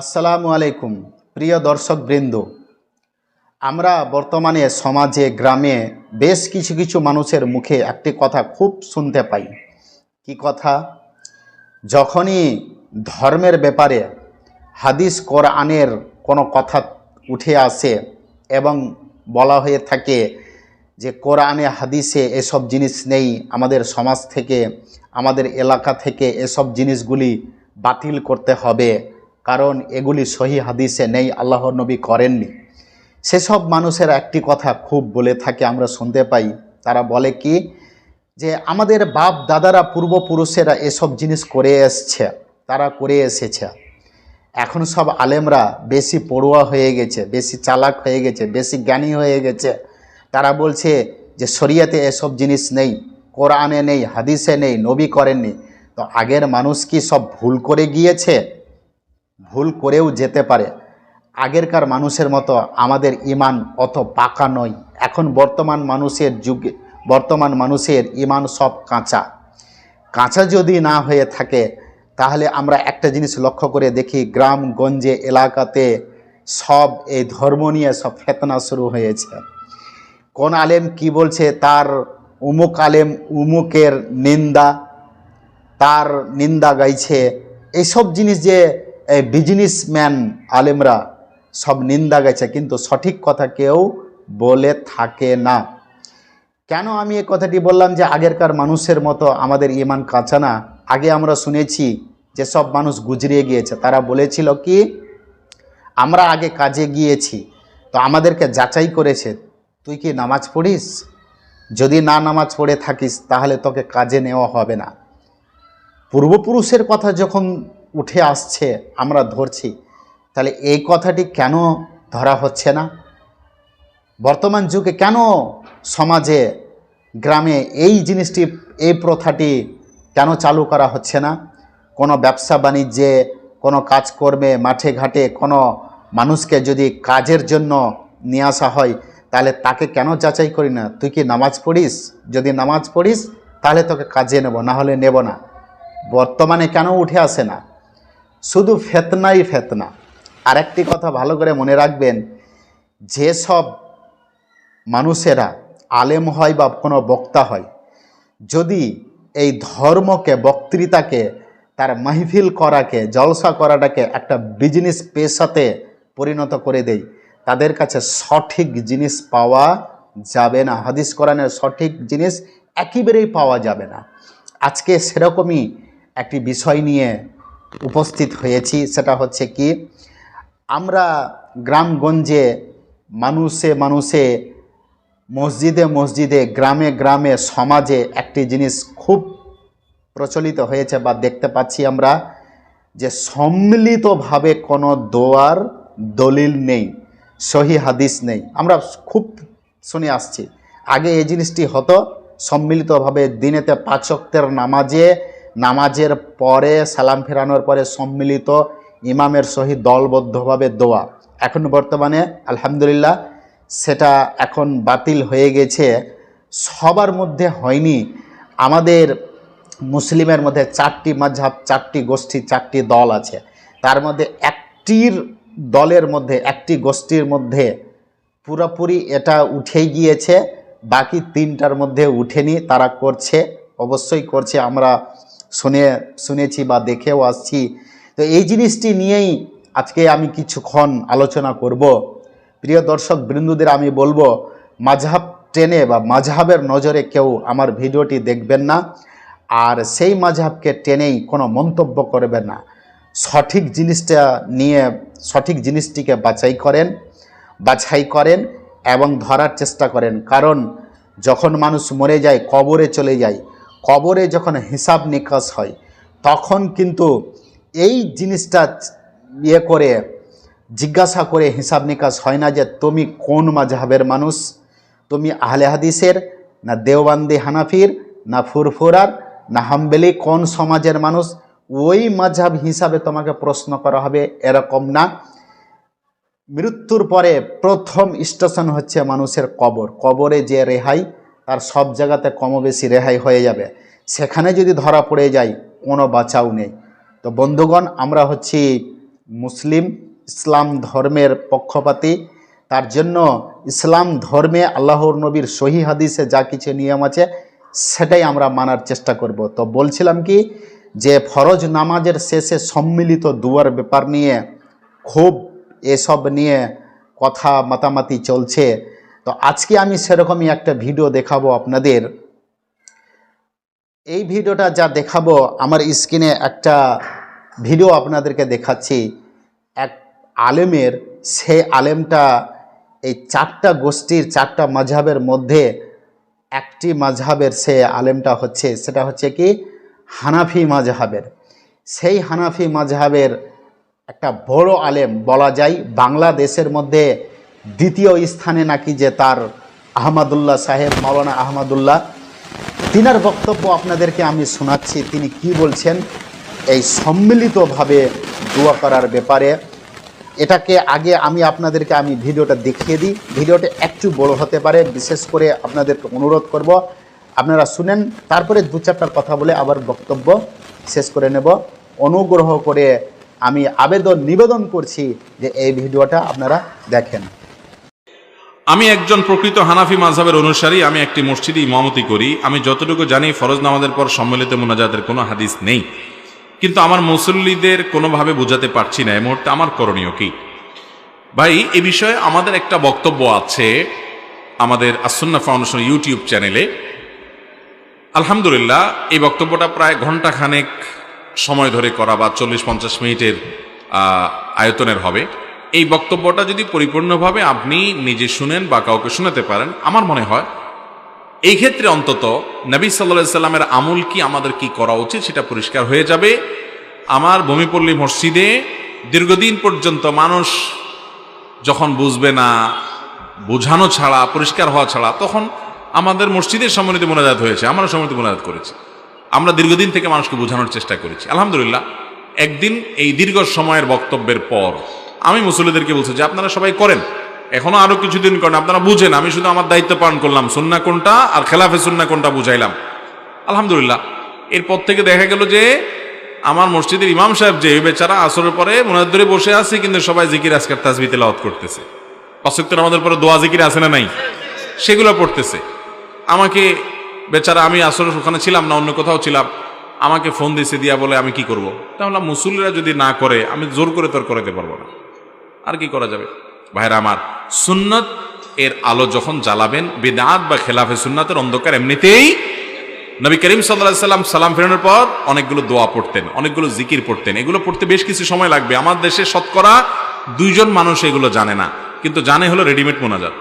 আসসালামু আলাইকুম, প্রিয় দর্শক বৃন্দ আমরা বর্তমানে সমাজে, গ্রামে বেশ কিছু কিছু মানুষের মুখে একটি কথা খুব শুনতে পাই। কি কথা? যখনই ধর্মের ব্যাপারে হাদিস, কোরআনের কোনো কথা উঠে আসে এবং বলা হয়ে থাকে যে, কোরআনে, হাদিসে এসব জিনিস নেই, আমাদের সমাজ থেকে, আমাদের এলাকা থেকে এসব জিনিসগুলি বাতিল করতে হবে কারণ এগুলি সহি হাদিসে নেই, আল্লাহর নবী করেননি। সেসব মানুষের একটি কথা খুব বলে থাকে, আমরা শুনতে পাই। তারা বলে কি যে, আমাদের বাপ দাদারা পূর্বপুরুষেরা এসব জিনিস করে এসছে, তারা করে এসেছে। এখন সব আলেমরা বেশি পড়ুয়া হয়ে গেছে, বেশি চালাক হয়ে গেছে, বেশি জ্ঞানী হয়ে গেছে। তারা বলছে যে, শরিয়াতে এসব জিনিস নেই, কোরআনে নেই, হাদিসে নেই, নবী করেননি। তো আগের মানুষ কি সব ভুল করে গিয়েছে? ভুল করেও যেতে পারে। আগেরকার মানুষের মতো আমাদের ইমান অত পাকা নয়। এখন বর্তমান মানুষের যুগে, বর্তমান মানুষের ইমান সব কাঁচা। কাঁচা যদি না হয়ে থাকে, তাহলে আমরা একটা জিনিস লক্ষ্য করে দেখি গ্রাম গঞ্জে এলাকাতে সব এই ধর্ম নিয়ে সব ফেতনা শুরু হয়েছে। কোন আলেম কি বলছে? তার উমুক আলেম উমুকের নিন্দা, তার নিন্দা গাইছে। এইসব জিনিস যে বিজনেসম্যান আলেমরা সব নিন্দা গেছে, কিন্তু সঠিক কথা কেউ বলে থাকে না। কেন আমি এ কথাটি বললাম যে আগেরকার মানুষের মতো আমাদের ইমান কাঁচা না? আগে আমরা শুনেছি যে সব মানুষ গুজরিয়ে গিয়েছে। তারা বলেছিল কি, আমরা আগে কাজে গিয়েছি, তো আমাদেরকে যাচাই করেছে। তুই কি নামাজ পড়িস? যদি না নামাজ পড়ে থাকিস, তাহলে তোকে কাজে নেওয়া হবে না। পূর্বপুরুষের কথা যখন উঠে আসছে, আমরা ধরছি। তাহলে এই কথাটি কেন ধরা হচ্ছে না? বর্তমান যুগে কেন সমাজে, গ্রামে এই জিনিসটি, এই প্রথাটি কেন চালু করা হচ্ছে না? কোনো ব্যবসা বাণিজ্যে, কোনো কাজকর্মে, মাঠে ঘাটে কোনো মানুষকে যদি কাজের জন্য নিয়ে আসা হয়, তাহলে তাকে কেন যাচাই করি না? তুই কি নামাজ পড়িস? যদি নামাজ পড়িস, তাহলে তোকে কাজে নেব, না হলে নেব না। বর্তমানে কেন উঠে আসে না? শুধু ফেতনাই ফেতনা। আরেকটি কথা ভালো করে মনে রাখবেন, যেসব মানুষেরা আলেম হয় বা কোনো বক্তা হয়, যদি এই ধর্মকে, বক্তৃতাকে, তার মাহফিল করাকে, জলসা করাটাকে একটা বিজনেস পেশাতে পরিণত করে দেয়, তাদের কাছে সঠিক জিনিস পাওয়া যাবে না। হাদিস কোরআনের সঠিক জিনিস একেবারেই পাওয়া যাবে না। আজকে সেরকমই একটি বিষয় নিয়ে উপস্থিত হয়েছি, সেটা হচ্ছে কি, আমরা গ্রামগঞ্জে মানুষে মানুষে, মসজিদে মসজিদে, গ্রামে গ্রামে, সমাজে একটি জিনিস খুব প্রচলিত হয়েছে বা দেখতে পাচ্ছি আমরা, যে সম্মিলিতভাবে কোনো দোয়ার দলিল নেই, সহি হাদিস নেই। আমরা খুব শুনে আসছি। আগে এই জিনিসটি হতো, সম্মিলিতভাবে দিনেতে পাচকদের নামাজে নামাজের পরে সালাম ফেরানোর পরে সম্মিলিত ইমামের সহিত দলবদ্ধভাবে দোয়া। এখন বর্তমানে, আলহামদুলিল্লাহ, সেটা এখন বাতিল হয়ে গেছে। সবার মধ্যে হয়নি। আমাদের মুসলিমের মধ্যে চারটি মাঝহাব, চারটি গোষ্ঠী, চারটি দল আছে। তার মধ্যে একটির দলের মধ্যে, একটি গোষ্ঠীর মধ্যে পুরোপুরি এটা উঠে গিয়েছে। বাকি তিনটার মধ্যে উঠেনি। তারা করছে, অবশ্যই করছে। আমরা শুনে, শুনেছি বা দেখেও আসছি। তো এই জিনিসটি নিয়েই আজকে আমি কিছুক্ষণ আলোচনা করব। প্রিয় দর্শক বৃন্দুদের, আমি বলব, মাঝহাব টেনে বা মাঝহাবের নজরে কেউ আমার ভিডিওটি দেখবেন না, আর সেই মাঝহাবকে টেনেই কোনো মন্তব্য করবেন না। সঠিক জিনিসটা নিয়ে, সঠিক জিনিসটিকে বাছাই করেন বাছাই করেন এবং ধরার চেষ্টা করেন। কারণ যখন মানুষ মরে যায়, কবরে চলে যায় কবরে যখন হিসাব নিকাশ হয়, তখন কিন্তু এই জিনিসটা ইয়ে করে, জিজ্ঞাসা করে হিসাব নিকাশ হয় না যে, তুমি কোন মাঝহাবের মানুষ? তুমি আহলে হাদিসের না দেওবান্দি হানাফির না ফুরফুরার না হাম্বেলি? কোন সমাজের মানুষ? ওই মাঝহাব হিসাবে তোমাকে প্রশ্ন করা হবে, এরকম না। মৃত্যুর পরে প্রথম স্টেশন হচ্ছে মানুষের কবর। কবরে যে রেহাই তার সব জায়গাতে কম বেশি রেহাই হয়ে যাবে। সেখানে যদি ধরা পড়ে যায় কোনো বাঁচাও নেই। তো বন্ধুগণ, আমরা হচ্ছি মুসলিম ইসলাম ধর্মের পক্ষপাতী। তার জন্য ইসলাম ধর্মে আল্লাহর নবীর সহি হাদিসে যা কিছু নিয়ম আছে, সেটাই আমরা মানার চেষ্টা করব। তো বলছিলাম কি, যে ফরজ নামাজের শেষে সম্মিলিত দুয়ার ব্যাপার নিয়ে খুব এসব নিয়ে কথা মাতামাতি চলছে। তো আজকে আমি সেরকমই একটা ভিডিও দেখাবো আপনাদের। এই ভিডিওটা যা দেখাবো, আমার স্ক্রিনে একটা ভিডিও আপনাদেরকে দেখাচ্ছি। এক আলেমের, সে আলেমটা এই চারটা গোষ্ঠীর, চারটা মাঝহাবের মধ্যে একটি মাঝহাবের সে আলেমটা হচ্ছে, সেটা হচ্ছে কি? হানাফি মাঝহাবের। সেই হানাফি মাঝহাবের একটা বড় আলেম বলা যায়, বাংলাদেশের মধ্যে দ্বিতীয় স্থানে নাকি যে তার আহমদুল্লাহ সাহেব, মাওলানা আহমদুল্লাহ, তিনার বক্তব্য আপনাদেরকে আমি শোনাচ্ছি। তিনি কি বলছেন? এই সম্মিলিতভাবে দোয়া করার ব্যাপারে। এটাকে আগে আমি আপনাদেরকে আমি ভিডিওটা দেখিয়ে দিই। ভিডিওটা একটু বড় হতে পারে, বিশেষ করে আপনাদেরকে অনুরোধ করব। আপনারা শুনেন, তারপরে দু চারটার কথা বলে আবার বক্তব্য শেষ করে নেব। অনুগ্রহ করে আমি আবেদন, নিবেদন করছি যে এই ভিডিওটা আপনারা দেখেন। আমি একজন প্রকৃত হানাফি মাযহাবের অনুসারী, আমি একটি মসজিদে ইমামতি করি, আমি যতটুকু জানি ফরজ নামাজের পর সম্মিলিত মোনাজাতের কোনো হাদিস নেই। কিন্তু আমার মুসল্লিদের কোনোভাবে বোঝাতে পারছি না, এই মুহূর্তে আমার করণীয় কি? ভাই, এ বিষয়ে আমাদের একটা বক্তব্য আছে আমাদের আসন্না ফাউন্ডেশন ইউটিউব চ্যানেলে। আলহামদুলিল্লাহ, এই বক্তব্যটা প্রায় ঘণ্টা খানেক সময় ধরে করা বা চল্লিশ পঞ্চাশ মিনিটের আয়তনের হবে। এই বক্তব্যটা যদি পরিপূর্ণভাবে আপনি নিজে শুনেন বা কাউকে শোনাতে পারেন, আমার মনে হয় এই ক্ষেত্রে অন্তত নবী সাল্লা সাল্লামের আমল কি আমাদের কি করা উচিত সেটা পরিষ্কার হয়ে যাবে। আমার ভূমিপল্লী মসজিদে দীর্ঘদিন পর্যন্ত মানুষ যখন বুঝবে না, বোঝানো ছাড়া, পরিষ্কার হওয়া ছাড়া, তখন আমাদের মসজিদের সম্মানিত মোনাজাত হয়েছে আমরা সম্মানিত মোনাজাত করেছি। আমরা দীর্ঘদিন থেকে মানুষকে বোঝানোর চেষ্টা করেছি। আলহামদুলিল্লাহ, একদিন এই দীর্ঘ সময়ের বক্তব্যের পর আমি মুসল্লিদেরকে বলছি যে আপনারা সবাই করেন। এখনও আরও কিছুদিন করেন, আপনারা বুঝেন, আমি শুধু আমার দায়িত্ব পালন করলাম, সুন্না কোনটা আর খেলাফে সুন্না কোনটা বুঝাইলাম। আলহামদুলিল্লাহ। এরপর থেকে দেখা গেল যে আমার মসজিদের ইমাম সাহেব যে বেচারা আসরের পরে মনের ধরে বসে আছে, কিন্তু সবাই জিকির আজকের তাজবি তেলাওয়াত করতেছে। পাঁচক্তর আমাদের পরে দোয়া জিকির আছে না নাই? সেগুলো পড়তেছে। আমাকে বেচারা, আমি আসলে ওখানে ছিলাম না, অন্য কোথাও ছিলাম, আমাকে ফোন দিয়েছে দিয়া বলে আমি কি করব? তাহলে মুসল্লিরা যদি না করে, আমি জোর করে তোর করাতে পারব না। আর কি করা যাবে? ভাইরা আমার, সুন্নত এর আলো যখন জ্বালাবেন, বেদাত বা খেলাফে সুন্নাতের অন্ধকার এমনিতেই নবী করিম সাল্লাম সালাম ফেরানোর পর অনেকগুলো দোয়া পড়তেন, অনেকগুলো জিকির পড়তেন। এগুলো পড়তে বেশ কিছু সময় লাগবে। আমার দেশে শতকরা দুইজন মানুষ এগুলো জানে না, কিন্তু জানে হলো রেডিমেড মোনাজাত।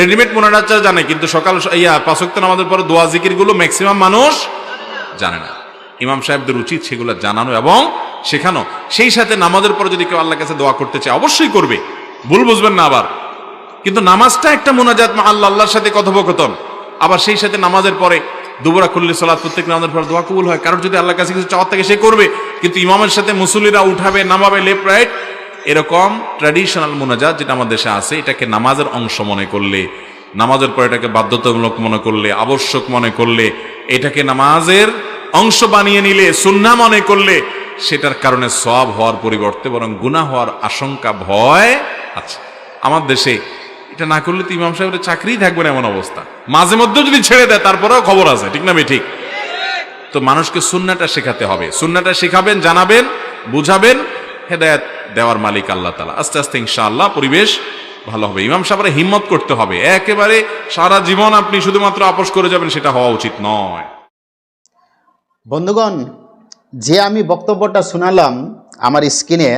রেডিমেড মোনাজাত জানে, কিন্তু সকাল ইয়া পাঁচক্ত নামাজের পরে দোয়া জিকিরগুলো ম্যাক্সিমাম মানুষ জানে না। ইমাম সাহেবদের উচিত সেগুলো জানানো এবং শেখানো। সেই সাথে নামাজের পর যদি কেউ আল্লাহ কাছে দোয়া করতে চায়, অবশ্যই করবে। ভুল বুঝবেন না আবার। কিন্তু নামাজটা একটা মোনাজাত আল্লাহ আল্লাহর সাথে কথোপকথন। আবার সেই সাথে নামাজের পরে দুবরা খুললে সলাৎ প্রত্যেক নামাজের পর দোয়া কবুল হয়। কারোর যদি আল্লাহর কাছে কিছু চাওয়ার থাকে, সে করবে। কিন্তু ইমামের সাথে মুসল্লিরা উঠাবে, নামাবে লেফট রাইট। এরকম ট্র্যাডিশনাল মোনাজাত যেটা আমাদের দেশে আছে, এটাকে নামাজের অংশ মনে করলে, নামাজের পর এটাকে বাধ্যতামূলক মনে করলে, আবশ্যক মনে করলে, এটাকে নামাজের অংশ বানিয়ে নিলে, সুন্না মনে করলে সেটার কারণে সব হওয়ার পরিবর্তে বরং গুণা হওয়ার আশঙ্কা, ভয় আছে। আমার দেশে এটা না করলে তো ইমাম সাহেবের চাকরিই থাকবে না এমন অবস্থা। মাঝে মধ্যে যদি ছেড়ে দেয়, তারপরেও খবর আছে, ঠিক না ঠিক। তো মানুষকে সুন্নাটা শেখাতে হবে। সুন্নাটা শেখাবেন, জানাবেন, বুঝাবেন, হেদায়ত দেওয়ার মালিক আল্লাহ তালা আস্তে আস্তে ইনশাআল্লাহ পরিবেশ ভালো হবে। ইমাম সাহেবের হিম্মত করতে হবে। একেবারে সারা জীবন আপনি শুধুমাত্র আপোষ করে যাবেন, সেটা হওয়া উচিত নয়। বন্ধুগণ যে আমি বক্তব্যটা শোনালাম আমার স্ক্রিনে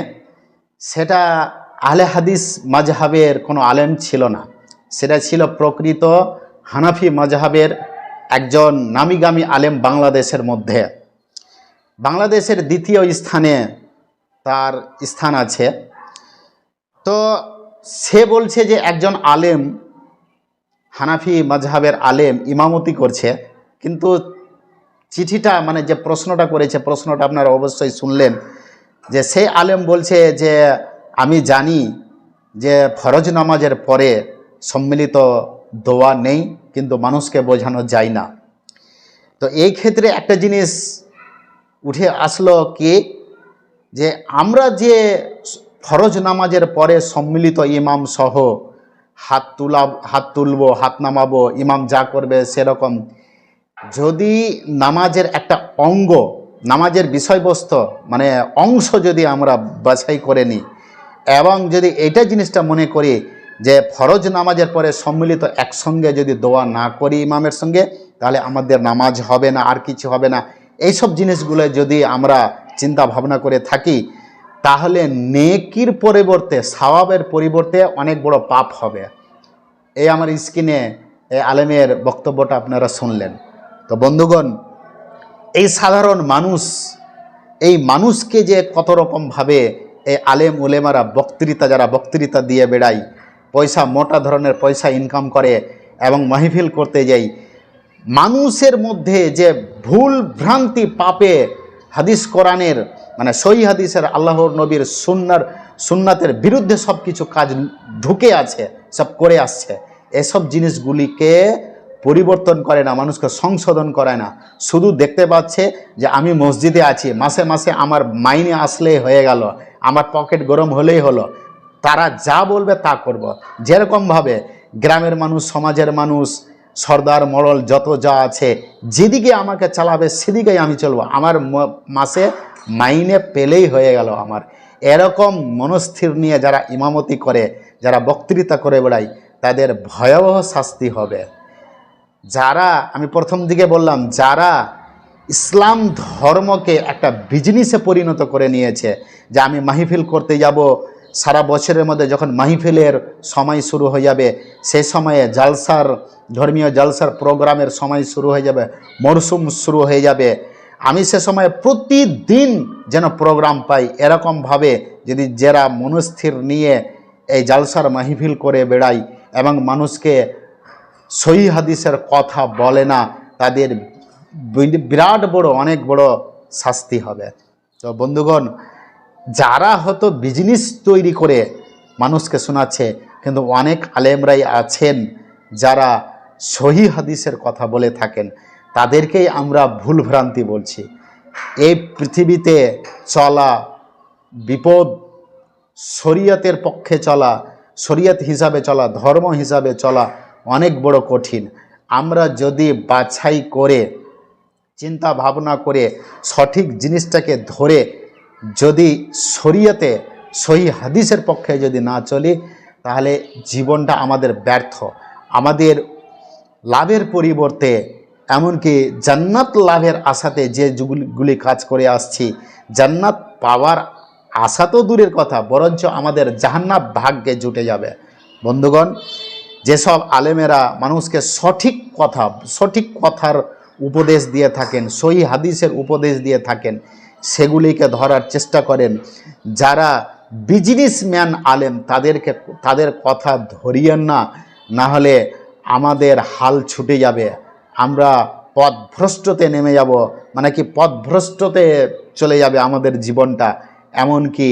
সেটা আহলে হাদিস মাজহাবের কোনো আলেম ছিল না। সেটা ছিল প্রকৃত হানাফি মাজহাবের একজন নামিগামী আলেম বাংলাদেশের মধ্যে। বাংলাদেশের দ্বিতীয় স্থানে তার স্থান আছে। তো সে বলছে যে একজন আলেম, হানাফি মাজহাবের আলেম ইমামতি করছে, কিন্তু চিঠিটা মানে যে প্রশ্নটা করেছে, প্রশ্নটা আপনারা অবশ্যই শুনলেন, যে সেই আলেম বলছে যে, আমি জানি যে ফরজ নামাজের পরে সম্মিলিত দোয়া নেই, কিন্তু মানুষকে বোঝানো যায় না। তো এই ক্ষেত্রে একটা জিনিস উঠে আসলো কি, যে আমরা যে ফরজ নামাজের পরে সম্মিলিত ইমাম সহ হাত তুলা, হাত তুলব, হাত নামাবো, ইমাম যা করবে সেরকম যদি নামাজের একটা অঙ্গ, নামাজের বিষয়বস্তু মানে অংশ যদি আমরা বাছাই করে নিই, এবং যদি এইটা জিনিসটা মনে করি যে ফরজ নামাজের পরে সম্মিলিত একসঙ্গে যদি দোয়া না করি ইমামের সঙ্গে, তাহলে আমাদের নামাজ হবে না, আর কিছু হবে না। এইসব জিনিসগুলো যদি আমরা চিন্তা ভাবনা করে থাকি, তাহলে নেকির পরিবর্তে সওয়াবের পরিবর্তে অনেক বড় পাপ হবে। এই আমার স্ক্রিনে আলেমের বক্তব্যটা আপনারা শুনলেন। তো বন্ধুগণ, এই সাধারণ মানুষ, এই মানুষকে যে কত রকমভাবে এই আলেম উলেমারা বক্তৃতা, যারা বক্তৃতা দিয়ে বেড়ায়, পয়সা, মোটা ধরনের পয়সা ইনকাম করে এবং মাহফিল করতে যাই, মানুষের মধ্যে যে ভুল ভ্রান্তি পাপে হাদিস কোরআনের মানে সই হাদিসের আল্লাহর নবীর সুন্নার, সুন্নাতের বিরুদ্ধে সব কিছু কাজ ঢুকে আছে, সব করে আসছে, এসব জিনিসগুলিকে পরিবর্তন করে না, মানুষকে সংশোধন করে না। শুধু দেখতে পাচ্ছে যে আমি মসজিদে আছি, মাসে মাসে আমার মাইনে আসলেই হয়ে গেল, আমার পকেট গরম হলেই হলো। তারা যা বলবে তা করব। যেরকমভাবে গ্রামের মানুষ, সমাজের মানুষ, সর্দার মরল যত যা আছে, যেদিকে আমাকে চালাবে সেদিকেই আমি চলবো। আমার মাসে মাইনে পেলেই হয়ে গেল আমার। এরকম মনস্থির নিয়ে যারা ইমামতি করে, যারা বক্তৃতা করে বেড়ায়, তাদের ভয়াবহ শাস্তি হবে। যারা, আমি প্রথম দিকে বললাম, যারা ইসলাম ধর্মকে একটা বিজনেসে পরিণত করে নিয়েছে, যে আমি মাহিফিল করতে যাব, সারা বছরের মধ্যে যখন মাহিফিলের সময় শুরু হয়ে যাবে সেই সময়ে জালসার, ধর্মীয় জালসার প্রোগ্রামের সময় শুরু হয়ে যাবে মরশুম শুরু হয়ে যাবে। আমি সে সময় প্রতিদিন যেন প্রোগ্রাম পাই এরকমভাবে, যদি যারা মনস্থির নিয়ে এই জালসার মাহিফিল করে বেড়াই এবং মানুষকে সহি হাদিসের কথা বলে না, তাদের বিরাট বড়, অনেক বড় শাস্তি হবে। তো বন্ধুগণ, যারা হয়তো বিজনেস তৈরি করে মানুষকে শোনাচ্ছে, কিন্তু অনেক আলেমরাই আছেন যারা সহি হাদিসের কথা বলে থাকেন, তাদেরকেই আমরা ভুল ভ্রান্তি বলছি। এই পৃথিবীতে চলা বিপদ, শরীয়তের পক্ষে চলা, শরীয়ত হিসাবে চলা, ধর্ম হিসাবে চলা অনেক বড় কঠিন। আমরা যদি বাছাই করে, চিন্তা ভাবনা করে, সঠিক জিনিসটাকে ধরে, যদি শরীয়তে সহি হাদিসের পক্ষে যদি না চলি, তাহলে জীবনটা আমাদের ব্যর্থ। আমাদের লাভের পরিবর্তে, এমনকি জান্নাত লাভের আশাতে যে যুগলি- গুলি কাজ করে আসছি, জান্নাত পাওয়ার আশা তো দূরের কথা, বরঞ্চ আমাদের জাহান্নাত ভাগ্যে জুটে যাবে। বন্ধুগণ যেসব আলেমেরা মানুষকে সঠিক কথা, সঠিক কথার উপদেশ দিয়ে থাকেন, সহি হাদিসের উপদেশ দিয়ে থাকেন, সেগুলিকে ধরার চেষ্টা করেন, যারা বিজনেসম্যান আলেম, তাদেরকে, তাদের কথা ধরিয়েন না না হলে আমাদের হাল ছুটে যাবে। আমরা পথভ্রষ্টতে নেমে যাব মানে কি পথভ্রষ্টতে চলে যাবে আমাদের জীবনটা। এমনকি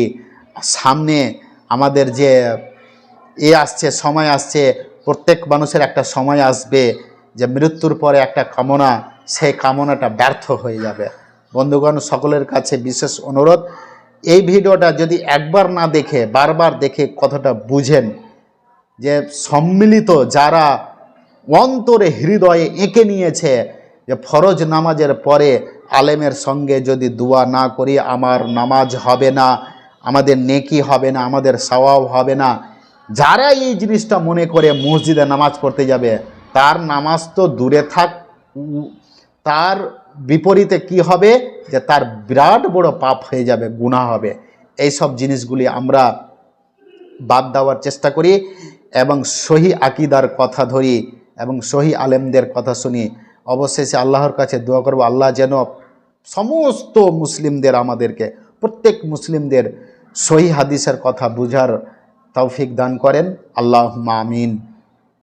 সামনে আমাদের যে এ আসছে, সময় আসছে প্রত্যেক মানুষের একটা সময় আসবে যে মৃত্যুর পরে একটা কামনা, সেই কামনাটা ব্যর্থ হয়ে যাবে। বন্ধুগণ, সকলের কাছে বিশেষ অনুরোধ, এই ভিডিওটা যদি একবার না দেখে, বারবার দেখে কথাটা বুঝেন যে সম্মিলিত যারা অন্তরে হৃদয়ে এঁকে নিয়েছে যে ফরজ নামাজের পরে আলেমের সঙ্গে যদি দোয়া না করি, আমার নামাজ হবে না, আমাদের নেকি হবে না, আমাদের সওয়াব হবে না যারা এই জিনিসটা মনে করে মসজিদে নামাজ পড়তে যাবে, তার নামাজ তো দূরে থাক তার বিপরীতে কি হবে? যে তার বিরাট বড় পাপ হয়ে যাবে, গুনাহ হবে। এই সব জিনিসগুলি আমরা বাদ দেওয়ার চেষ্টা করি এবং সহি আকিদার কথা ধরি এবং সহি আলেমদের কথা শুনি। অবশেষে আল্লাহর কাছে দোয়া করব, আল্লাহ যেন সমস্ত মুসলিমদের আমাদেরকে, প্রত্যেক মুসলিমদের সহি হাদিসের কথা বুঝার তৌফিক দান করেন। আল্লাহ আমিন।